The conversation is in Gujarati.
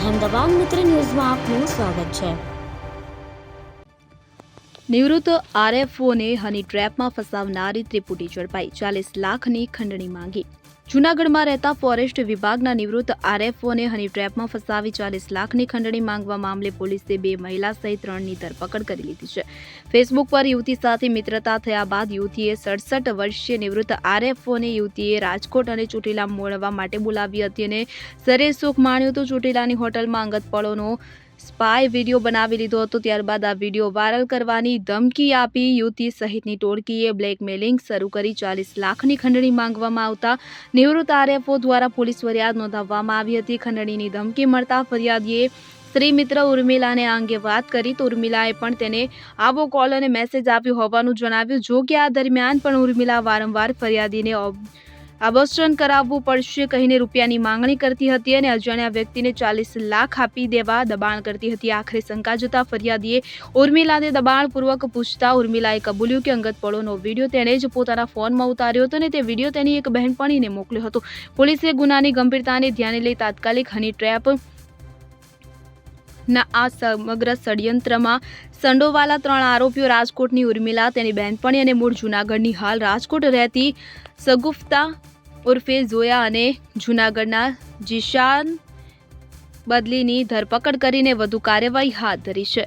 અહેમદાબાદ મિત્ર ન્યૂઝમાં આપનું સ્વાગત છે. નિવૃત્ત આરએફઓને હની ટ્રેપમાં ફસાવનારી ત્રિપુટી ઝડપાઈ, ચાલીસ લાખની ખંડણી માંગી. જૂનાગઢમાં રહેતા ફોરેસ્ટ વિભાગના નિવૃત્ત આરએફઓને હની ટ્રેપમાં ફસાવી ચાલીસ લાખની ખંડણી માંગવા મામલે પોલીસે બે મહિલા સહિત ત્રણની ધરપકડ કરી લીધી છે. ફેસબુક પર યુવતી સાથે મિત્રતા થયા બાદ યુવતીએ સડસઠ વર્ષીય નિવૃત્ત આરએફઓને યુવતીએ રાજકોટ અને ચોટીલા મોળવા માટે બોલાવી હતી અને સરે સુખ માણ્યું હતું ચોટીલાની હોટલમાં અંગત પળોનો સ્પાય વીડિયો બનાવી લીધો હતો. ત્યારબાદ આ વીડિયો વાયરલ કરવાની ધમકી આપી. યુવતી સહિતની ટોળકીએ બ્લેકમેલિંગ શરૂ કરી. ચાલીસ લાખની ખંડણી માંગવામાં આવતા નિવૃત્ત આરએફઓ દ્વારા પોલીસ ફરિયાદ નોંધાવવામાં આવી હતી. ખંડણીની ધમકી મળતા ફરિયાદીએ સ્ત્રી મિત્ર ઉર્મિલાને આ અંગે વાત કરી. તો ઉર્મિલાએ પણ તેને આવો કોલ અને મેસેજ આપ્યો હોવાનું જણાવ્યું. જો કે આ દરમિયાન પણ ઉર્મિલા વારંવાર ફરિયાદીને આબોસ્ટન કરાવવું પડશે કહીને રૂપિયાની માંગણી કરતી હતી અને અજાણ્યા વ્યક્તિને ચાલીસ લાખ આપી દેવા દબાણ કરતી હતી. આખરે શંકા જતા ફરિયાદીએ ઉર્મિલાને દબાણપૂર્વક પૂછતા ઉર્મિલાએ કબૂલ્યું કે અંગત પળોનો વીડિયો તેણે જ પોતાના ફોનમાં ઉતાર્યો હતો અને તે વીડિયો તેની એક બહેનપણીને મોકલ્યો હતો. પોલીસે ગુનાની ગંભીરતાને ધ્યાને લઈ તાત્કાલિક હની ટ્રેપ ના આ સમગ્ર ષડયંત્રમાં સંડોવાલા ત્રણ આરોપીઓ રાજકોટની ઉર્મિલા, તેની બહેનપણી અને મૂળ જૂનાગઢની હાલ રાજકોટ રહેતી સગુફતા ઉર્ફે જોયા અને જૂનાગઢના જીશાન બદલીની ધરપકડ કરીને વધુ કાર્યવાહી હાથ ધરી છે.